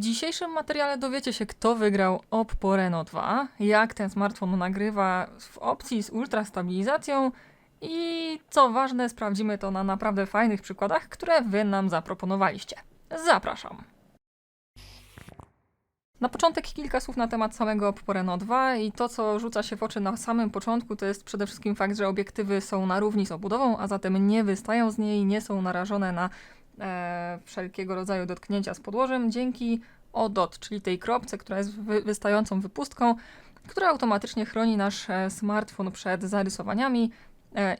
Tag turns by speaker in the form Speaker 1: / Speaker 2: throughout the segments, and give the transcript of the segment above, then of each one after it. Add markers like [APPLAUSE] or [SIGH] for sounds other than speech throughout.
Speaker 1: W dzisiejszym materiale dowiecie się, kto wygrał Oppo Reno 2, jak ten smartfon nagrywa w opcji z ultra stabilizacją i co ważne, sprawdzimy to na naprawdę fajnych przykładach, które wy nam zaproponowaliście. Zapraszam. Na początek kilka słów na temat samego Oppo Reno 2 i to, co rzuca się w oczy na samym początku, to jest przede wszystkim fakt, że obiektywy są na równi z obudową, a zatem nie wystają z niej, nie są narażone na e, wszelkiego rodzaju dotknięcia z podłożem dzięki ODOT, czyli tej kropce, która jest wy, wystającą wypustką, która automatycznie chroni nasz e, smartfon przed zarysowaniami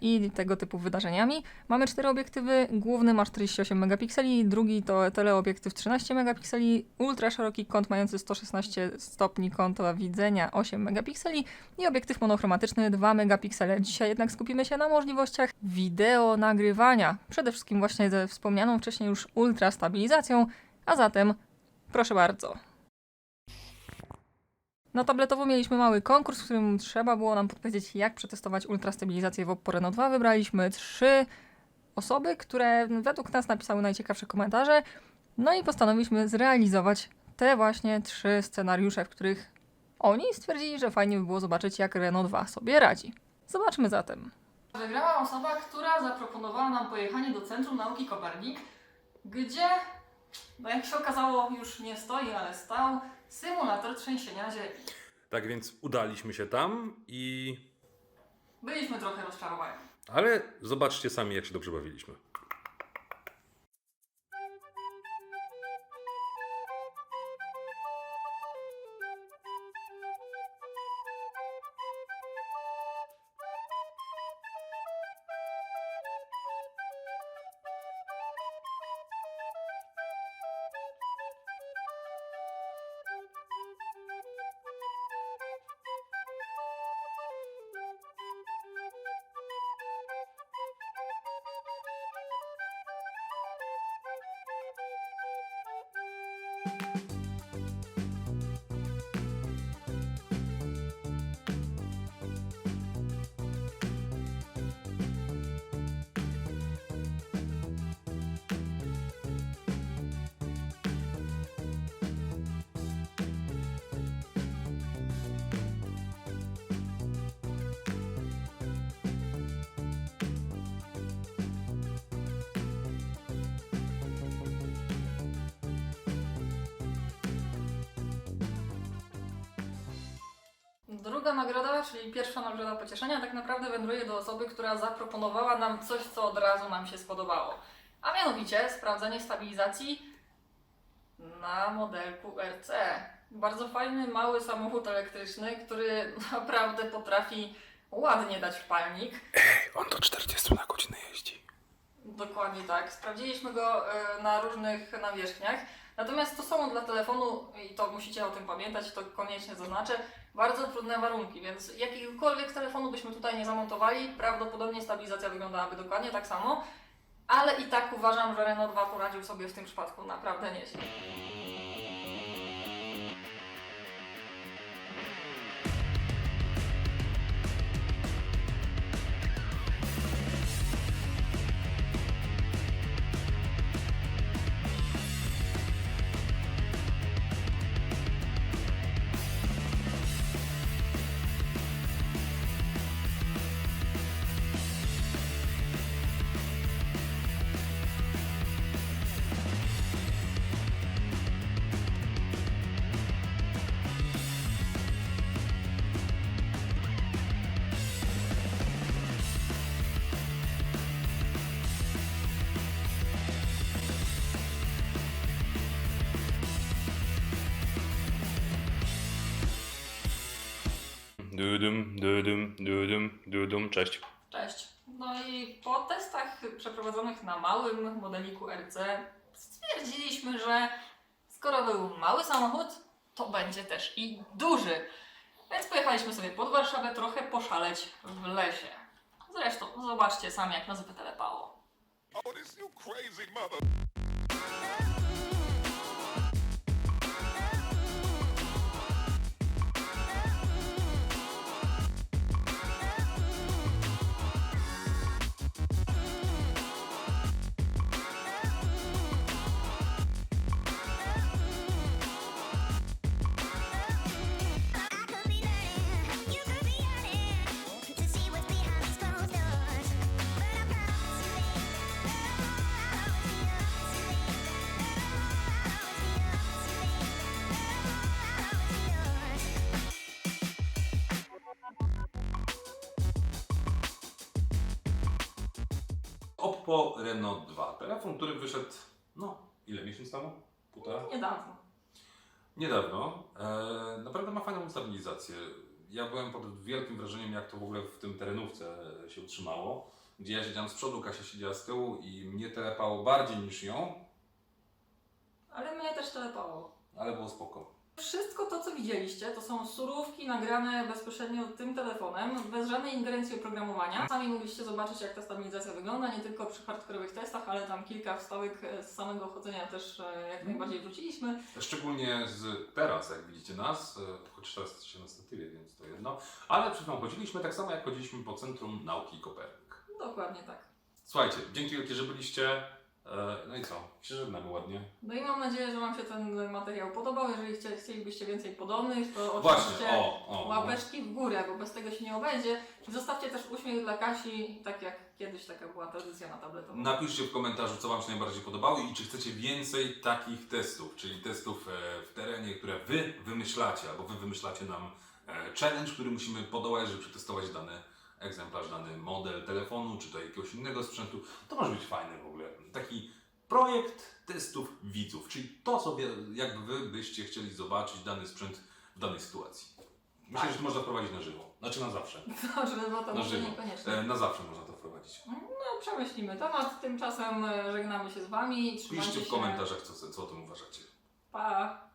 Speaker 1: i tego typu wydarzeniami. Mamy cztery obiektywy, główny ma 48 megapikseli, drugi to teleobiektyw 13 megapikseli, ultra szeroki kąt mający 116 stopni kąta widzenia 8 megapikseli i obiektyw monochromatyczny 2 megapiksele. Dzisiaj jednak skupimy się na możliwościach wideo nagrywania, przede wszystkim właśnie ze wspomnianą wcześniej już ultra stabilizacją, a zatem proszę bardzo. Na tabletowo mieliśmy mały konkurs, w którym trzeba było nam podpowiedzieć, jak przetestować ultrastabilizację w Oppo Reno 2. Wybraliśmy trzy osoby, które według nas napisały najciekawsze komentarze. No i postanowiliśmy zrealizować te właśnie trzy scenariusze, w których oni stwierdzili, że fajnie by było zobaczyć, jak Reno 2 sobie radzi. Zobaczmy zatem. Wygrała osoba, która zaproponowała nam pojechanie do Centrum Nauki Kopernik, gdzie, no jak się okazało, już nie stoi, ale stał symulator trzęsienia ziemi.
Speaker 2: Tak więc udaliśmy się tam i.
Speaker 1: Byliśmy trochę rozczarowani.
Speaker 2: Ale zobaczcie sami, jak się dobrze bawiliśmy.
Speaker 1: thank you Druga nagroda, czyli pierwsza nagroda pocieszenia, tak naprawdę wędruje do osoby, która zaproponowała nam coś, co od razu nam się spodobało. A mianowicie sprawdzenie stabilizacji na modelku RC. Bardzo fajny, mały samochód elektryczny, który naprawdę potrafi ładnie dać w palnik. [LAUGHS]
Speaker 2: On do 40 na godzinę jeździ.
Speaker 1: Dokładnie tak. Sprawdziliśmy go e, na różnych nawierzchniach. Natomiast to są dla telefonu, i to musicie o tym pamiętać, to koniecznie zaznaczę, bardzo trudne warunki, więc jakiegokolwiek telefonu byśmy tutaj nie zamontowali, prawdopodobnie stabilizacja wyglądałaby dokładnie tak samo, ale i tak uważam, że Renault 2 poradził sobie w tym przypadku naprawdę nieźle.
Speaker 2: Dudum, dudum, dudum, dudum, cześć.
Speaker 1: Cześć. No i po testach przeprowadzonych na małym modeliku RC stwierdziliśmy, że skoro był mały samochód, to będzie też i duży. Więc pojechaliśmy sobie pod Warszawę trochę poszaleć w lesie. Zresztą zobaczcie sami, jak nas wytelepało.
Speaker 3: Oh, this you crazy mother.
Speaker 4: Oppo Reno 2. Telefon, który wyszedł, no, ile miesiąc temu? Półtora?
Speaker 1: Niedawno.
Speaker 4: Niedawno. E, naprawdę ma fajną stabilizację. Ja byłem pod wielkim wrażeniem, jak to w ogóle w tym terenówce się utrzymało. Gdzie ja siedziałem z przodu, Kasia siedziała z tyłu i mnie telepało bardziej niż ją,
Speaker 1: Ale mnie też telepało.
Speaker 4: ale było spoko.
Speaker 1: Wszystko to, co widzieliście, to są surówki nagrane bezpośrednio tym telefonem, bez żadnej ingerencji oprogramowania. Sami mogliście zobaczyć, jak ta stabilizacja wygląda, nie tylko przy hardkorowych testach, ale tam kilka wstawek e, z samego chodzenia też e, jak najbardziej wrzuciliśmy.
Speaker 4: Szczególnie z teraz, jak widzicie nas, e, choć teraz jesteście na statywie, więc to jedno. Ale przed chwilą chodziliśmy tak samo, jak chodziliśmy po Centrum Nauki Kopernik.
Speaker 1: Dokładnie tak.
Speaker 4: Słuchajcie, dzięki wielkie, że byliście. E, No i co? Się żegnamy ładnie.
Speaker 1: No i mam nadzieję, że Wam się ten materiał podobał. Jeżeli chcie, chcielibyście więcej podobnych, to
Speaker 4: Właśnie,
Speaker 1: oczywiście
Speaker 4: o, o.
Speaker 1: łapeczki w górę, bo bez tego się nie obędzie. Zostawcie też uśmiech dla Kasi, tak jak kiedyś taka była tradycja na tabletową.
Speaker 4: Napiszcie w komentarzu, co Wam się najbardziej podobało i czy chcecie więcej takich testów, czyli testów e, w terenie, które Wy wymyślacie, albo Wy wymyślacie nam e, challenge, który musimy podołać, żeby przetestować dany egzemplarz, dany model telefonu, czy to jakiegoś innego sprzętu. To może być fajne w ogóle. Taki projekt testów widzów, czyli to sobie, jakby Wy byście chcieli zobaczyć dany sprzęt w danej sytuacji. Myślę, że to można wprowadzić na żywo. Znaczy na zawsze. [LAUGHS]
Speaker 1: Dobrze, bo to
Speaker 4: Na
Speaker 1: może
Speaker 4: żywo.
Speaker 1: niekoniecznie.
Speaker 4: E, Na zawsze można to wprowadzić.
Speaker 1: No, przemyślimy temat. Tymczasem e, żegnamy się z Wami. Trzymajcie
Speaker 4: Piszcie w
Speaker 1: się.
Speaker 4: komentarzach, co, co o tym uważacie.
Speaker 1: Pa!